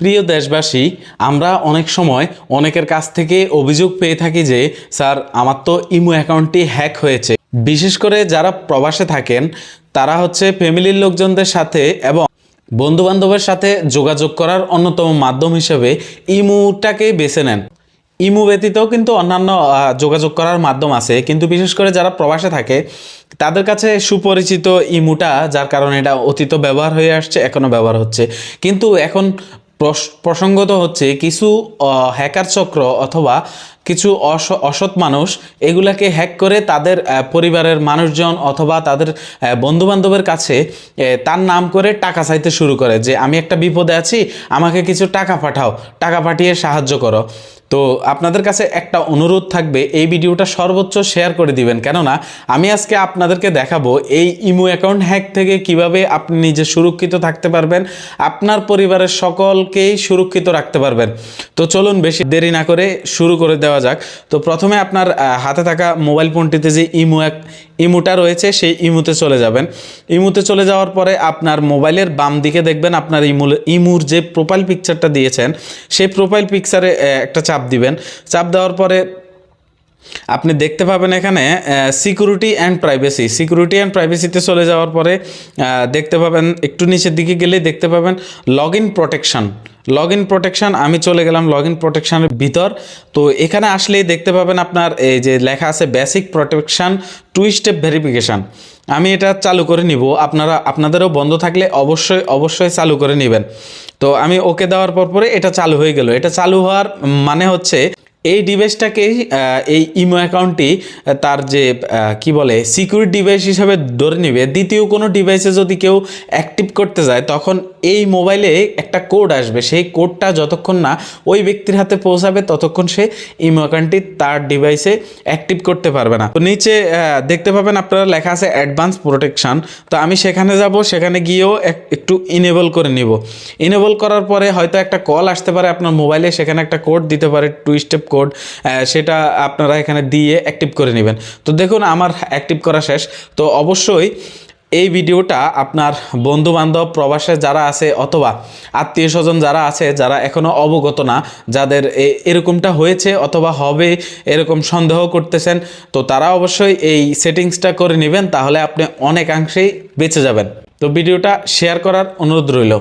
প্রিয় দেশবাসী, আমরা অনেক সময় অনেকের কাছ থেকে অভিযোগ পেয়ে থাকি যে, স্যার, আমার তো ইমো অ্যাকাউন্টটি হ্যাক হয়েছে। বিশেষ করে যারা প্রবাসে থাকেন, তারা হচ্ছে ফ্যামিলির লোকজনদের সাথে এবং বন্ধু বান্ধবের সাথে যোগাযোগ করার অন্যতম মাধ্যম হিসেবে ইমুটাকে বেছে নেন। ইমু ব্যতীতও কিন্তু অন্যান্য যোগাযোগ করার মাধ্যম আছে। কিন্তু বিশেষ করে যারা প্রবাসে থাকে, তাদের কাছে সুপরিচিত ইমুটা, যার কারণে এটা অতীত ব্যবহার হয়ে আসছে এখনও ব্যবহার হচ্ছে। কিন্তু এখন প্রসঙ্গত হচ্ছে কিছু হ্যাকার চক্র অথবা কিছু অস- অসৎ মানুষ এগুলাকে হ্যাক করে তাদের পরিবারের মানুষজন অথবা তাদের বন্ধু বান্ধবের কাছে তার নাম করে টাকা চাইতে শুরু করে যে আমি একটা বিপদে আছি, আমাকে কিছু টাকা পাঠাও, টাকা পাঠিয়ে সাহায্য করো। তো আপনাদের কাছে একটা অনুরোধ থাকবে, এই ভিডিওটা সর্বোচ্চ শেয়ার করে দিবেন। কেননা আমি আজকে আপনাদেরকে দেখাবো এই ইমো অ্যাকাউন্ট হ্যাক থেকে কীভাবে আপনি নিজে সুরক্ষিত থাকতে পারবেন, আপনার পরিবারের সকলকেই সুরক্ষিত রাখতে পারবেন। তো চলুন বেশি দেরি না করে শুরু করে দেওয়া যাক। তো প্রথমে আপনার হাতে থাকা মোবাইল ফোনটিতে যে ইমো এক, ইমুটা রয়েছে, সেই ইমুতে চলে যাবেন। ইমুতে চলে যাওয়ার পরে আপনার মোবাইলের বাম দিকে দেখবেন আপনার ইমুল ইমুর যে প্রোফাইল পিকচারটা দিয়েছেন, সেই প্রোফাইল পিকচারে একটা চাপ দিবেন। চাপ দেওয়ার পরে আপনি দেখতে পাবেন এখানে security and privacy security and প্রাইভেসিতে চলে যাওয়ার পরে দেখতে পাবেন, একটু নিচের দিকে গেলে দেখতে পাবেন log in protection log in protection আমি চলে গেলাম লগ ইন প্রোটেকশানের ভিতর। তো এখানে আসলেই দেখতে পাবেন আপনার, এই যে লেখা আছে basic protection two step verification আমি এটা চালু করে নিব। আপনারা, আপনাদেরও বন্ধ থাকলে অবশ্যই অবশ্যই চালু করে নেবেন। তো আমি ওকে দেওয়ার পর পরে এটা চালু হয়ে গেল। এটা চালু হওয়ার মানে হচ্ছে এই ডিভাইসটাকেই এই ইমো অ্যাকাউন্টটি তার যে কি বলে সিকিউরিটি ডিভাইস হিসাবে ধরে নেবে। দ্বিতীয় কোনো ডিভাইসে যদি কেউ অ্যাক্টিভ করতে যায়, তখন এই মোবাইলে একটা কোড আসবে। সেই কোডটা যতক্ষণ না ওই ব্যক্তির হাতে পৌঁছাবে, ততক্ষণ সে ইমো অ্যাকাউন্টটি তার ডিভাইসে অ্যাক্টিভ করতে পারবে না। তো নিচে দেখতে পাবেন আপনারা লেখা আছে অ্যাডভান্স প্রোটেকশন তো আমি সেখানে যাব, সেখানে গিয়েও এক- একটু ইনেবল করে নিব। ইনেবল করার পরে হয়তো একটা কল আসতে পারে আপনার মোবাইলে সেখানে একটা কোড দিতে পারে টু স্টেপ কোড সেটা আপনারা এখানে দিয়ে অ্যাক্টিভ করে নেবেন। তো দেখুন, আমার অ্যাক্টিভ করা শেষ। তো অবশ্যই এই ভিডিওটা আপনার বন্ধু বান্ধব প্রবাসে যারা আছে অথবা আত্মীয় স্বজন যারা আছে, যারা এখনও অবগত না, যাদের এরকমটা হয়েছে অথবা হবে, এরকম সন্দেহ করতেছেন, তো তারা অবশ্যই এই সেটিংসটা করে নেবেন, তাহলে আপনি অনেকাংশেই বেঁচে যাবেন। তো ভিডিওটা শেয়ার করার অনুরোধ রইল।